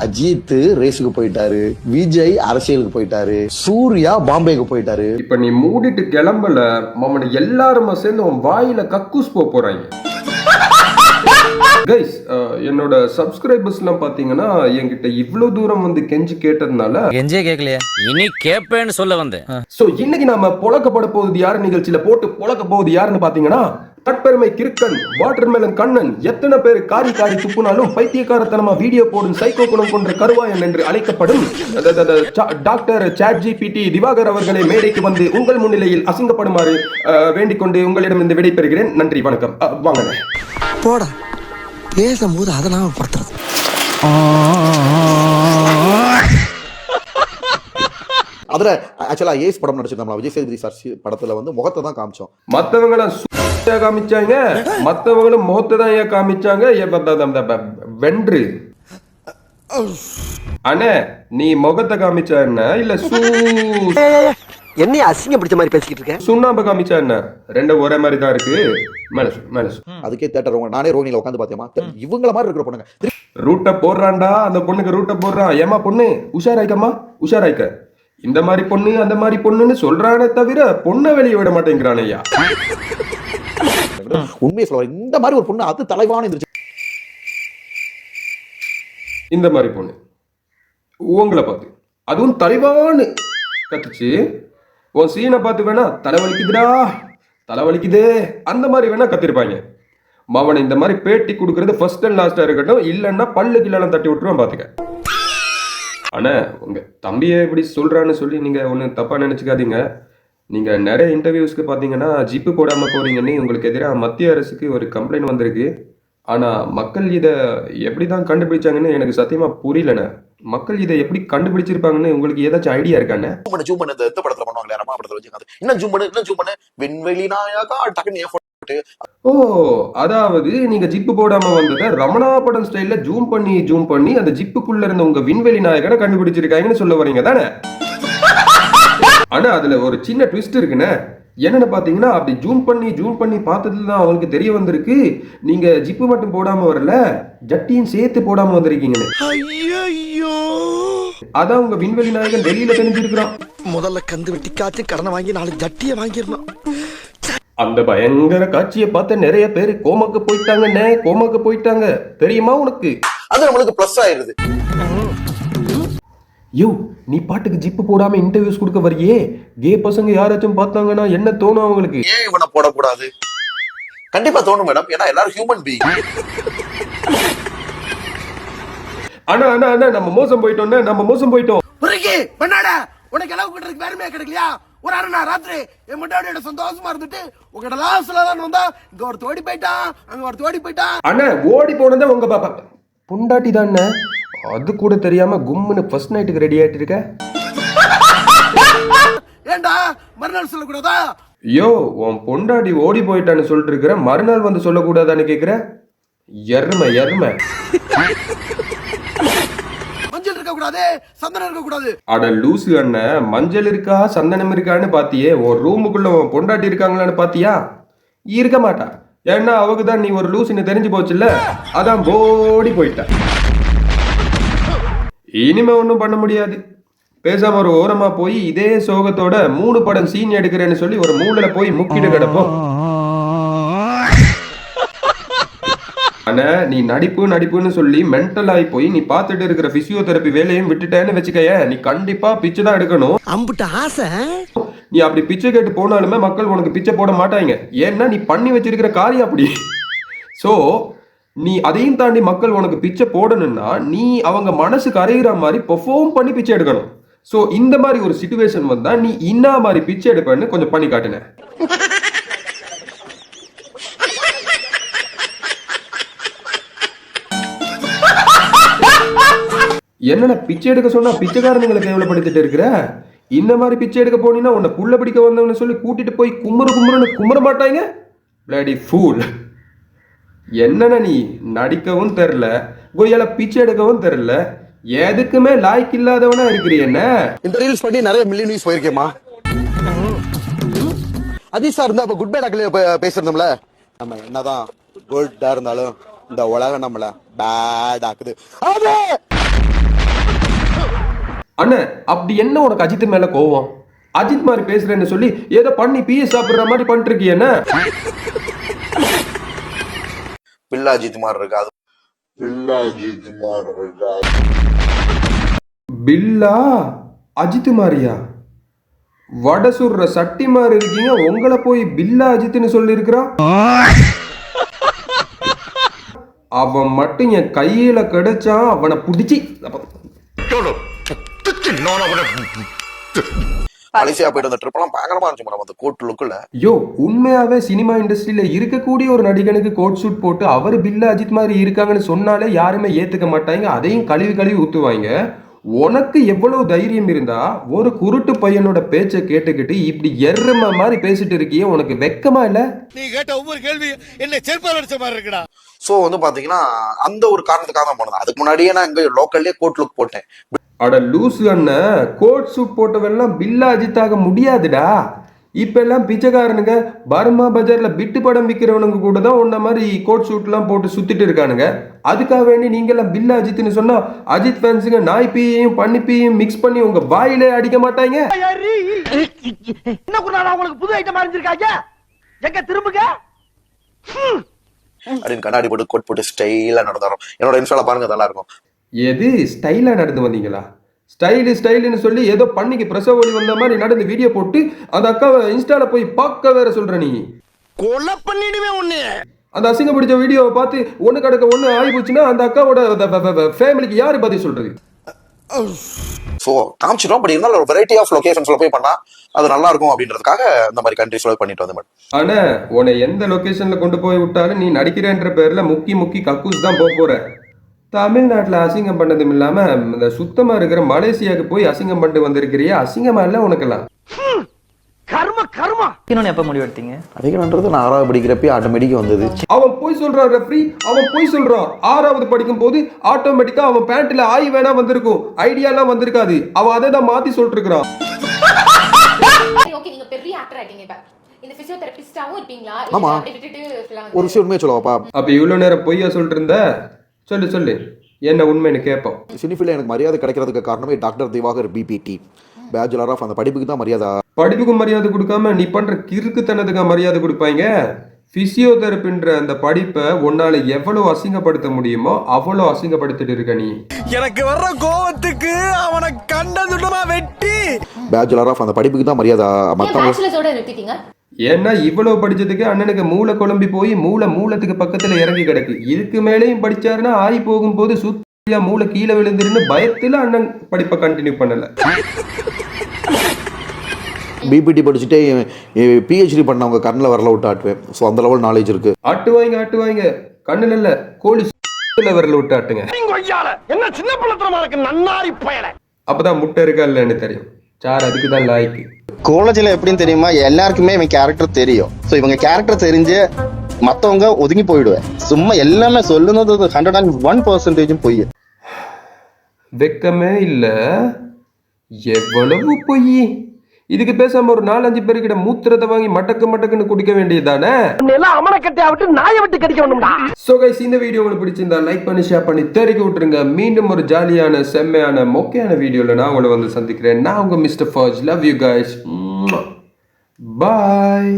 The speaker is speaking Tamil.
அஜித் ரேஸுக்கு போயிட்டாரு. விஜய் அரசியலுக்கு போயிட்டாரு. சூர்யா பாம்பேக்கு போயிட்டாரு. இப்ப நீ மூடிட்டு கிளம்பல மாமன் எல்லாருமே சேர்ந்து உன் வாயில கக்கூஸ் போக போறாங்க. கைஸ் என்னோட சப்ஸ்கிரைபர்ஸ்லாம் பாத்தீங்கன்னா என்கிட்ட இவ்ளோ தூரம் வந்து கெஞ்சி கேட்டதுனால கெஞ்சே கேட்கலையா இனி கேப்பேன்னு சொல்ல வந்தேன். சோ இன்னைக்கு நாம புழக்கப்பட போகுது யாரு நிகழ்ச்சியில? போட்டு புழக்க போகுது யாருன்னு பாத்தீங்கன்னா தற்பெருமை கிறுக்கன் வாட்டர்மெலன் கண்ணன் எத்தனை பேர் காரி காரி துப்புனாலும் பைத்தியக்காரத்தனமா வீடியோ போடும் சைக்கோ குணம் கொண்ட கருவாயன் என்று அழைக்கப்படும் டாக்டர் சாட் ஜிபிடி திவாகர் அவர்களை மேடைக்கு வந்து உங்கள் முன்னிலையில் அசிங்கப்படுமாறு வேண்டிக் கொண்டு உங்களிடம் இந்த விடை பெறுகிறேன் நன்றி வணக்கம். வாங்க. போடா. பேசும்போது அதை நாம படுத்துறது அதுல ஆக்சுவலா ஏஸ் படம் நடிச்சிருந்தோம்ல விஜய் சேதுபதி சார் சி- படத்துல வந்து முகத்தை தான் காமிச்சோம். மத்தவங்களும் சு- காமிச்சாங்க மத்தவங்களும் முகத்தை தான் ஏன் காமிச்சாங்க? வென்று. அண்ணே நீ முகத்தை காமிச்சா என்ன இல்ல சூ என்னைய அசிங்கம் பிடிச்ச மாதிரி பேசிக்கிட்டு இருக்கேன் சுண்ணாம்பு காமிச்சா என்ன? ரெண்டும் ஒரே மாதிரி தான் இருக்கு. மேல சொல்லு. அதுக்கே தேட்டர் நானே ரோனில உட்காந்து பார்த்தேமா இவங்கள மாதிரி இருக்கிற பொண்ணுங்க. ரூட்டை போடுறான்டா. அந்த பொண்ணுக்கு ரூட்டை போடுறான். ஏமா பொண்ணு? உஷாராய்க்கம்மா? உஷாராய்க்க. இந்த மாதிரி பொண்ணு அந்த மாதிரி பொண்ணுன்னு சொல்றானே தவிர பொண்ணை வெளியே விட மாட்டேங்கிறான் ஐயா. உண்மையை சொல்ல. இந்த மாதிரி ஒரு பொண்ணு அது தலைவான இருந்துச்சு இந்த மாதிரி பொண்ணு. உங்களை பார்த்து. அதுவும் தலைவான்னு கத்துச்சு. உன் சீனை பார்த்து வேணா தலைவலிக்குதுடா தலைவலிக்குதே. அந்த மாதிரி வேணா கத்திருப்பாங்க. மவனை இந்த மாதிரி பேட்டி கொடுக்கறது ஃபர்ஸ்ட் அண்ட் லாஸ்டா இருக்கட்டும் இல்லைன்னா பல்லு கிள்ளலாம் தட்டி விட்டுருவான் பாத்துக்க. ஆனா உங்க தம்பியை இப்படி சொல்றான்னு சொல்லி நீங்க ஒன்றும் தப்பா நினைச்சுக்காதீங்க. நீங்க நிறைய இன்டர்வியூஸ்க்கு பாத்தீங்கன்னா ஜிப்பு போடாம போறீங்கன்னு உங்களுக்கு எதிராக மத்திய அரசுக்கு ஒரு கம்ப்ளைண்ட் வந்திருக்கு. ஆனா மக்கள் இதை எப்படி தான் கண்டுபிடிச்சாங்கன்னு எனக்கு சத்தியமா புரியலண்ணே. மக்கள் இதை எப்படி கண்டுபிடிச்சிருப்பாங்கன்னு உங்களுக்கு ஏதாச்சும் ஐடியா இருக்காண்ணே ஜூம் பண்ணு ஜூம் பண்ணு இந்த படத்துல பண்ணுவாங்களே ரமா படத்துல வச்சுக்காது இன்னும் ஜூம் பண்ணு இன்னும் ஜூம் பண்ணு. விண்வெளி நாயகா டக்குன்னு ஓ அதாவது நீங்க ஜிப்பு போடாம வந்ததை ரமணா படம் ஸ்டைல்ல ஜூம் பண்ணி ஜூம் பண்ணி அந்த ஜிப்புக்குள்ள இருந்த உங்க விண்வெளி நாயகனை கண்டுபிடிச்சிருக்காங்கன்னு சொல்ல வரீங்க தானே? ஆனா அதுல ஒரு சின்ன ட்விஸ்ட் இருக்குண்ணே. என்னன்னு பாத்தீங்கன்னா அப்படி ஜூம் பண்ணி ஜூம் பண்ணி பார்த்ததுல தான் அவங்களுக்கு தெரிய வந்திருக்கு. நீங்க ஜிப்பு மட்டும் போடாம வரல ஜட்டியும் சேர்த்து போடாம வந்திருக்கீங்கன்னு. ஐயோ அதான் உங்க விண்வெளி நாயகன் வெளியில தெரிஞ்சிருக்கிறான். முதல்ல கந்து வெட்டி காய்ச்சி கடனை வாங்கி நாலு ஜட்டியை வாங்கிடணும். அந்த பயங்கர காட்சியை பார்த்து நிறைய பேர் கோமாக்கு போயிட்டாங்கண்ணே கோமாக்கு போயிட்டாங்க. தெரியுமா உனக்கு? அது நம்மளுக்கு பிளஸ் ஆயிருது யோ நீ பாட்டுக்கு ஜிப்பு போடாம இன்டர்வியூஸ் கொடுக்க வரியே? கே பசங்க யாராச்சும் பார்த்தாங்கன்னா என்ன தோணும் அவங்களுக்கு? ஏன் இவனை போடக்கூடாது? கண்டிப்பா தோணும் மேடம் ஏன்னா எல்லாரும் ஹியூமன் பீயிங் ஆனா அண்ணா அண்ணா நம்ம மோசம் போயிட்டோம்னா நம்ம மோசம் போயிட்டோம். பண்ணாடா உனக்கு எல்லாம் கிட்ட வேறுமே கிடைக்கலையா? ஒரு அரை நாள் ராத்திரி என் முன்னாடியோட சந்தோஷமா இருந்துட்டு உங்ககிட்ட லாஸ்ட்ல தான் வந்தா இங்க ஒரு தோடி போயிட்டான் அங்க ஒரு தோடி போயிட்டான். அண்ணா ஓடி போனதே உங்க பாப்பா பொண்டாட்டி தானே அது கூட தெரியாம கும்முன்னு ஃபர்ஸ்ட் நைட்டுக்கு ரெடி ஆயிட்டு இருக்க ஏண்டா மறுநாள் சொல்லக்கூடாதா? யோ உன் பொண்டாட்டி ஓடி போயிட்டான்னு சொல்லிட்டு இருக்கிற மறுநாள் வந்து சொல்லக்கூடாதான்னு கேக்குற? எருமை எருமை. மஞ்சள் இருக்க கூடாது சந்தனம் இருக்க கூடாது அட லூசு அண்ணன் மஞ்சள் இருக்கா சந்தனம் இருக்கான்னு பாத்தியே ஒரு ரூமுக்குள்ள உன் பொண்டாட்டி இருக்காங்களான்னு பாத்தியா? இருக்க மாட்டா. ஏன்னா அவக்கு தான் நீ ஒரு லூசுன்னு தெரிஞ்சு போச்சுல்ல? அதான் ஓடி போயிட்டா. இனிமே ஒன்றும் பண்ண முடியாது. பேசாம ஒரு ஓரமா போய் இதே சோகத்தோட மூணு படம் சீன் எடுக்கிறேன்னு சொல்லி ஒரு மூலையில போய் முக்கிட்டு கிடப்போம். ஆனா நீ நடிப்பு நடிப்புன்னு சொல்லி மென்டல் ஆகி போய் நீ பார்த்துட்டு இருக்கிற பிசியோதெரப்பி வேலையும் விட்டுட்டேன்னு வச்சுக்கய நீ கண்டிப்பா பிச்சை தான் எடுக்கணும். அம்புட்ட ஆசை? நீ அப்படி பிச்சை கேட்டு போனாலுமே மக்கள் உனக்கு பிச்சை போட மாட்டாங்க. ஏன்னா நீ பண்ணி வச்சிருக்கிற காரியம் அப்படி. ஸோ நீ அதையும் தாண்டி மக்கள் உனக்கு பிச்சை போடணும்னா நீ அவங்க மனசுக்கு கரையிற மாதிரி பெர்ஃபார்ம் பண்ணி பிச்சை எடுக்கணும். ஸோ இந்த மாதிரி ஒரு சுச்சுவேஷன் வந்தா நீ இன்னா மாதிரி பிச்சை எடுப்பேன்னு கொஞ்சம் பண்ணி காட்டுனேன் என்னடா பிச்சை எடுக்க சொன்னா பிச்சைக்காரனுங்களை கேவலப்படுத்திட்டு இருக்கிற? இந்த மாதிரி பிச்சை எடுக்க போனீங்கன்னா உன்னை புள்ள பிடிக்க வந்தவன்னு சொல்லி கூட்டிட்டு போய் குமுறு குமுறுன்னு குமுற மாட்டாங்க பிளாடி ஃபூல் என்னண்ணா நீ நடிக்கவும் தெரில கொய்யால பிச்சை எடுக்கவும் தெரில எதுக்குமே லாய்க்கு இல்லாதவனா இருக்கிறீ என்ன? இந்த ரீல்ஸ் பண்ணி நிறைய மில்லியன் நியூஸ் போயிருக்கேமா அதீஷ் சார் இருந்தா அப்ப குட் பை டாக்ல பேசிருந்தோம்ல. நம்ம என்னதான் குட்டா இருந்தாலும் இந்த உலகம் நம்மள பேட் ஆக்குது. அண்ணே அப்படி என்ன உனக்கு அஜித் மேல கோவம்? அஜித் மாதிரி பேசுறேன்னு சொல்லி ஏதோ பண்ணி பிஎஸ் சாப்பிடுற மாதிரி பண்ணிட்டு இருக்கியேண்ணே பில்லா அஜித் மாதிரி இருக்கு? அது பில்லா அஜித் மாதிரியா? வடை சுடுற சட்டி மாதிரி இருக்கீங்க உங்களை போய் பில்லா அஜித்னு சொல்லி அவன் மட்டும் என் கையில கிடைச்சான் அவனை பிடிச்சி. மலேசியா போயிட்டு வந்த ட்ரிப் எல்லாம் பயங்கரமா இருந்துச்சு மேடம் அந்த கோட் லுக்குல யோ உண்மையாவே சினிமா இண்டஸ்ட்ரியில இருக்கக்கூடிய ஒரு நடிகனுக்கு கோட் சூட் போட்டு அவர் பில்லா அஜித் மாதிரி இருக்காங்கன்னு சொன்னாலே யாருமே ஏத்துக்க மாட்டாங்க அதையும் கழுவி கழுவி ஊத்துவாங்க. உனக்கு எவ்வளவு தைரியம் இருந்தா ஒரு குருட்டு பையனோட பேச்சை கேட்டுக்கிட்டு இப்படி எரும மாதிரி பேசிட்டு இருக்கியே உனக்கு வெக்கமா இல்ல? நீ கேட்ட ஒவ்வொரு கேள்வி என்ன செருப்பால் அடிச்ச மாதிரி இருக்குடா. சோ வந்து பாத்தீங்கன்னா அந்த ஒரு காரணத்துக்காக தான் போனது. அதுக்கு முன்னாடியே நான் இங்க லோக்கல்லே கோட் லுக் போட்டேன். அட லூசு அண்ணன் கோட் சூட் போட்டவெல்லாம் பில்லா அஜித் ஆக முடியாதுடா. இப்ப எல்லாம் பிச்சைக்காரனுங்க பர்மா பஜார்ல பிட்டு படம் விற்கிறவனுங்க கூட தான் உன்ன மாதிரி கோட் சூட்லாம் போட்டு சுத்திட்டு இருக்கானுங்க. அதுக்காக வேண்டி நீங்க எல்லாம் பில்லா அஜித்னு சொன்னா அஜித் ஃபேன்ஸுங்க நாய் பீயையும் பண்ணி பீயையும் மிக்ஸ் பண்ணி உங்க வாயிலே அடிக்க மாட்டாங்க என்ன குருநாடா உங்களுக்கு புது ஐட்டம் அறிஞ்சிருக்காங்க? எங்க திரும்புங்க? அப்படின்னு கண்ணாடி போட்டு கோட் போட்டு ஸ்டைலா நடந்தாரோம் என்னோட இன்ஸ்டால பாருங்க நல்லா இருக்கும். எது? ஸ்டைலா நடந்து வந்தீங்களா? ஸ்டைலு ஸ்டைலுன்னு சொல்லி ஏதோ பண்ணிக்கு பிரசவ ஒளி வந்த மாதிரி நடந்து வீடியோ போட்டு அந்த அக்காவை இன்ஸ்டால போய் பார்க்க வேற சொல்ற நீ. கொலை பண்ணிடுவேன் உன்னை அந்த அசிங்க பிடிச்ச வீடியோவை பார்த்து ஒன்று கிடக்க ஒன்று ஆகி போச்சுன்னா அந்த அக்காவோட ஃபேமிலிக்கு யாரு பதில் சொல்றது? சோ காமிச்சிட்டோம். பட் இருந்தாலும் ஒரு வெரைட்டி ஆஃப் லொகேஷன்ஸ்ல போய் பண்ணா அது நல்லா இருக்கும் அப்படின்றதுக்காக இந்த மாதிரி கண்ட்ரிஸ்ல பண்ணிட்டு வந்து ஆனா உன்னை எந்த லொகேஷன்ல கொண்டு போய் விட்டாலும் நீ நடிக்கிறேன்ற பேர்ல முக்கி முக்கி கக்கூஸ் தான் போக போற. தமிழ்நாட்டில் அசிங்கம் பண்ணதும் இல்லாம இந்த சுத்தமா இருக்கிற மலேசியாவுக்கு போய் அசிங்கம் பண்ணிட்டு வந்திருக்கிறியா? அசிங்கமா இல்ல உனக்கெல்லாம்? கர்ம கர்மா. இன்னொன்னு எப்போ முடிவெடுத்தீங்க அதிகம்ன்றது நான் ஆறாவது படிக்கிறப்ப ஆட்டோமேட்டிக் வந்தது. அவன் போய் சொல்றான் ரெஃப்ரி அவன் போய் சொல்றான். ஆறாவது படிக்கும் போது ஆட்டோமேட்டிக்கா அவன் பேண்ட்ல ஆய் வேணா வந்திருக்கும். ஐடியாலாம் வந்திருக்காது. அவன் அதை தான் மாத்தி சொல்லிட்டு இருக்கிறான் சரி ஓகே நீங்க பெரிய ஆக்டர் ஆயிட்டீங்க இப்ப. இந்த பிசியோதெரபிஸ்டாவும் இருப்பீங்களா? ஆமா. ஒரு விஷயம் உண்மையை சொல்லவாப்பா அப்ப இவ்வளவு நேரம் பொய்யா சொல்லிட்டு இருந்த? சொல்லு சொல்லு. என்ன உண்மைன்னு கேட்போம் சினிஃபில எனக்கு மரியாதை கிடைக்கிறதுக்கு காரணமே doctor Divakar BPT bachelor of அந்த படிப்புக்கு தான் மரியாதை. படிப்புக்கு மரியாதை கொடுக்காம நீ பண்ற கிறுக்குத்தனத்துக்கு மரியாதை கொடுப்பாங்க பிசியோதெரபின்ற அந்த படிப்பை உன்னால எவ்வளவு அசிங்கப்படுத்த முடியுமோ அவ்வளவு அசிங்கப்படுத்திட்டு இருக்க நீ. எனக்கு வர்ற கோவத்துக்கு அவனை கண்டதுடமா வெட்டி. பேச்சுலர் ஆஃப் அந்த படிப்புக்கு தான் மரியாதை. மத்தவங்க ஏன்னா இவ்வளவு படிச்சதுக்கு அண்ணனுக்கு மூளை குழம்பி போய் மூளை மூலத்துக்கு பக்கத்துல இறங்கி கிடக்கு. இதுக்கு மேலேயும் படிச்சாருன்னா ஆய் போகும்போது சுத்தியா மூளை கீழே விழுந்துருன்னு பயத்துல அண்ணன் படிப்பை கண்டினியூ பண்ணல. பிபிடி படிச்சுட்டே பிஹெச்டி பண்ணவங்க கண்ணில் வரல விட்டு ஆட்டுவேன். ஸோ அந்த லெவல் நாலேஜ் இருக்கு. ஆட்டுவாங்க ஆட்டுவாங்க கண்ணுல இல்ல கோழி வரல விட்டு ஆட்டுங்க. என்ன சின்ன பிள்ளைத்தனமா இருக்கு நன்னாரி பயல! அப்பதான் முட்டை இருக்கா இல்லைன்னு தெரியும். சார் அதுக்கு தான் லாய்க்கு காலேஜில் எப்படின்னு தெரியுமா? எல்லாருக்குமே இவன் கேரக்டர் தெரியும். ஸோ இவங்க கேரக்டர் தெரிஞ்சு மற்றவங்க ஒதுங்கி போயிடுவேன். சும்மா எல்லாமே சொல்லுனது ஹண்ட்ரட் அண்ட் ஒன் பர்சன்டேஜும் பொய். வெக்கமே இல்ல. எவ்வளவு பொய்? இதுக்கு பேசாம ஒரு நாலஞ்சு பேருக்கிட்ட மூத்திரத்தை வாங்கி மட்டக்கு மட்டக்குன்னு குடிக்க வேண்டியதுதானே? எல்லாம் அமன கட்டையா விட்டு நாயை விட்டு கடிக்க வேணும்டா ஸோ கைஸ் இந்த வீடியோ உங்களுக்கு பிடிச்சிருந்தா லைக் பண்ணி ஷேர் பண்ணி தெரிவிக்க விட்டுருங்க. மீண்டும் ஒரு ஜாலியான செம்மையான மொக்கையான வீடியோவில் நான் உங்களை வந்து சந்திக்கிறேன். நான் உங்க மிஸ்டர் ஃபர்ஜ் லவ் யூ கைஸ் பாய்